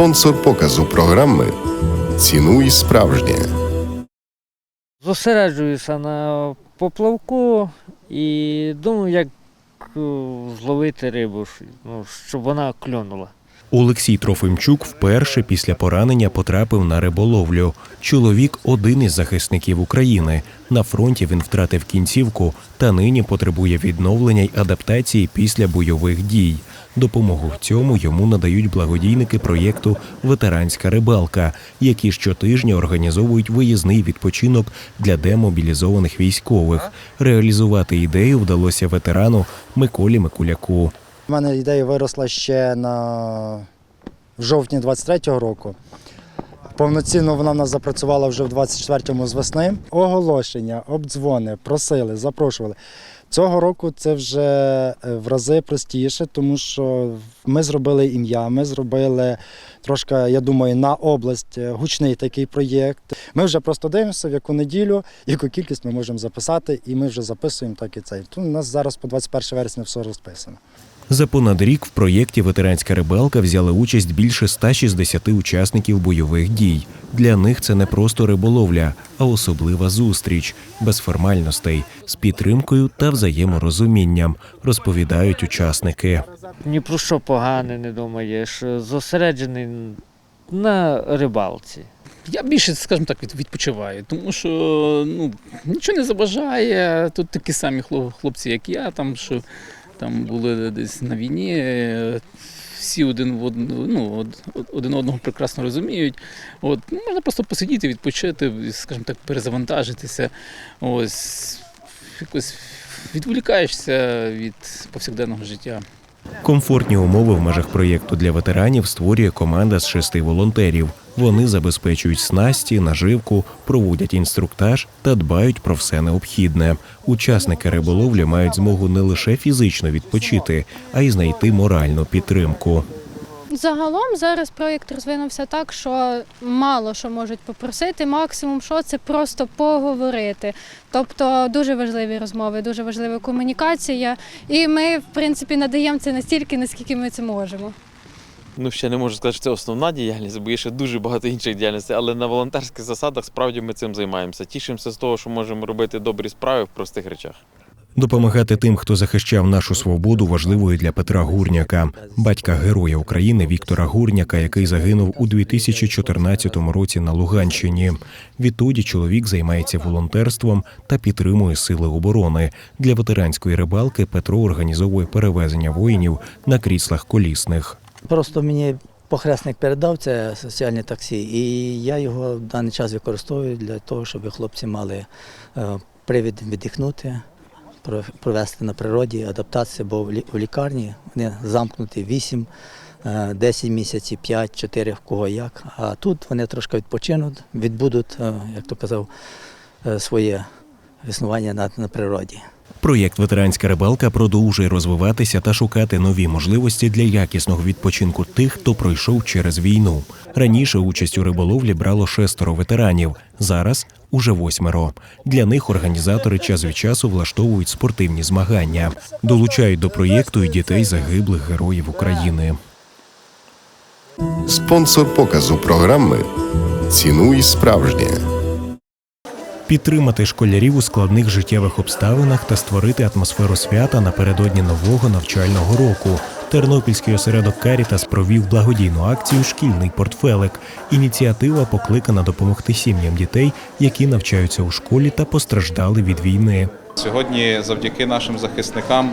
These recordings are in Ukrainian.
Спонсор показу програми Цінуй справжнє. Зосереджуюся на поплавку і думаю, як е, зловити рибу, ну, щоб вона клюнула. Олексій Трофимчук вперше після поранення потрапив на риболовлю. Чоловік один із захисників України. На фронті він втратив кінцівку та нині потребує відновлення й адаптації після бойових дій. Допомогу в цьому йому надають благодійники проєкту Ветеранська рибалка, які щотижня організовують виїзний відпочинок для демобілізованих військових. Реалізувати ідею вдалося ветерану Миколі Микуляку. У мене ідея виросла ще на в жовтні 23-го року. Повноцінно вона в нас запрацювала вже в 24-му з весни. Оголошення, обдзвони, просили, запрошували. Цього року це вже е, в рази простіше, тому що ми зробили ім'я, ми зробили трошки, я думаю, на область е, гучний такий проєкт. Ми вже просто дивимося, в яку неділю, яку кількість ми можемо записати, і ми вже записуємо так і цей. Тому у нас зараз по 21 вересня все розписано. За понад рік в проєкті Ветеранська рибалка взяли участь більше 160 учасників бойових дій. Для них це не просто риболовля, а особлива зустріч без формальностей, з підтримкою та взаєморозумінням, розповідають учасники. Ні про що погане не думаєш, зосереджений на рибалці. Я більше, скажімо так, від- відпочиваю, тому що ну, нічого не заважає. Тут такі самі хлоп- хлопці, як я, там, що там були десь на війні. е, Всі один в ну, один одного прекрасно розуміють. От, ну, можна просто посидіти, відпочити, скажімо так, перезавантажитися. Ось якось відволікаєшся від повсякденного життя. Комфортні умови в межах проєкту для ветеранів створює команда з шести волонтерів. Вони забезпечують снасті, наживку, проводять інструктаж та дбають про все необхідне. Учасники риболовлі мають змогу не лише фізично відпочити, а й знайти моральну підтримку. Загалом зараз проєкт розвинувся так, що мало що можуть попросити. Максимум, що це просто поговорити. Тобто дуже важливі розмови, дуже важлива комунікація. І ми, в принципі, надаємо це настільки, наскільки ми це можемо. Ну, ще не можу сказати, що це основна діяльність, бо є ще дуже багато інших діяльностей, але на волонтерських засадах справді ми цим займаємося. Тішимося з того, що можемо робити добрі справи в простих речах. Допомагати тим, хто захищав нашу свободу, важливо і для Петра Гурняка, батька героя України Віктора Гурняка, який загинув у 2014 році на Луганщині. Відтоді чоловік займається волонтерством та підтримує сили оборони. Для ветеранської рибалки Петро організовує перевезення воїнів на кріслах колісних. Просто мені похресник передав це соціальне таксі, і я його в даний час використовую для того, щоб хлопці мали е, привід віддихнути, провести на природі адаптацію, бо в лікарні вони замкнуті 8, е, 10 місяців, 5, 4, в кого як. А тут вони трошки відпочинуть, відбудуть, е, як то казав, е, своє існування на, на природі. Проєкт Ветеранська рибалка продовжує розвиватися та шукати нові можливості для якісного відпочинку тих, хто пройшов через війну. Раніше участь у риболовлі брало шестеро ветеранів, зараз уже восьмеро. Для них організатори час від часу влаштовують спортивні змагання, долучають до проєкту і дітей загиблих героїв України. Спонсор показу програми Цінуй справжнє. Підтримати школярів у складних життєвих обставинах та створити атмосферу свята напередодні нового навчального року. Тернопільський осередок Карітас провів благодійну акцію Шкільний портфелик. Ініціатива покликана допомогти сім'ям дітей, які навчаються у школі та постраждали від війни. Сьогодні, завдяки нашим захисникам,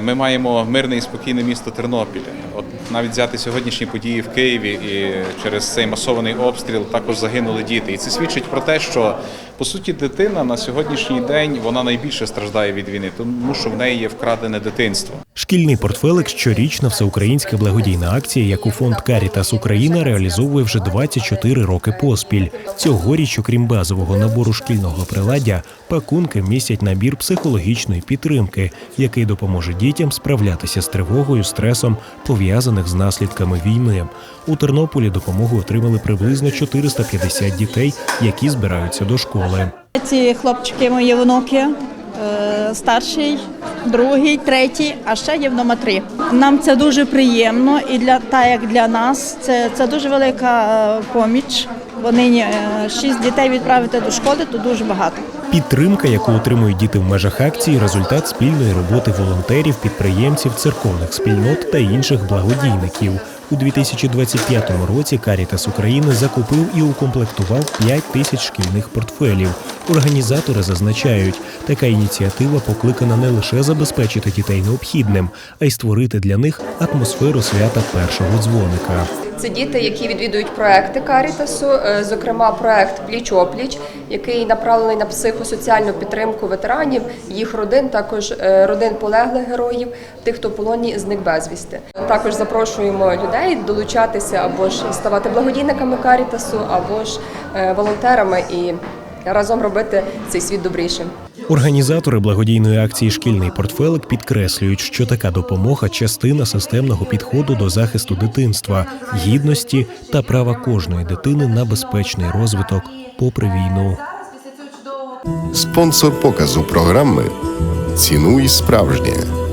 ми маємо мирне і спокійне місто Тернопіль. От навіть взяти сьогоднішні події в Києві і через цей масований обстріл також загинули діти. І це свідчить про те, що по суті дитина на сьогоднішній день вона найбільше страждає від війни, тому що в неї є вкрадене дитинство. Шкільний портфелик щорічна всеукраїнська благодійна акція, яку фонд Карітас Україна реалізовує вже 24 роки поспіль. Цьогоріч, окрім базового набору шкільного приладдя, пакунки містять набір психологічної підтримки, який допоможе дітям справлятися з тривогою, стресом, пов'язаних з наслідками війни. У Тернополі допомогу отримали приблизно 450 дітей, які збираються до школи. Ці хлопчики мої внуки, е, старший другий, третій, а ще є вдома три. Нам це дуже приємно і для та як для нас це, це дуже велика е, поміч. Бо нині е, шість дітей відправити до школи, то дуже багато. Підтримка, яку отримують діти в межах акції, результат спільної роботи волонтерів, підприємців, церковних спільнот та інших благодійників. У 2025 році Карітас України закупив і укомплектував 5 тисяч шкільних портфелів. Організатори зазначають, така ініціатива покликана не лише забезпечити дітей необхідним, а й створити для них атмосферу свята першого дзвоника. Це діти, які відвідують проекти Карітасу, е, зокрема проект Пліч-опліч, який направлений на психосоціальну підтримку ветеранів, їх родин, також е, родин полеглих героїв, тих, хто в полоні зник безвісти. Також запрошуємо людей долучатися або ж ставати благодійниками Карітасу, або ж е, волонтерами і разом робити цей світ добрішим. Організатори благодійної акції Шкільний портфелик підкреслюють, що така допомога частина системного підходу до захисту дитинства, гідності та права кожної дитини на безпечний розвиток попри війну. Спонсор показу програми Цінуй справжнє.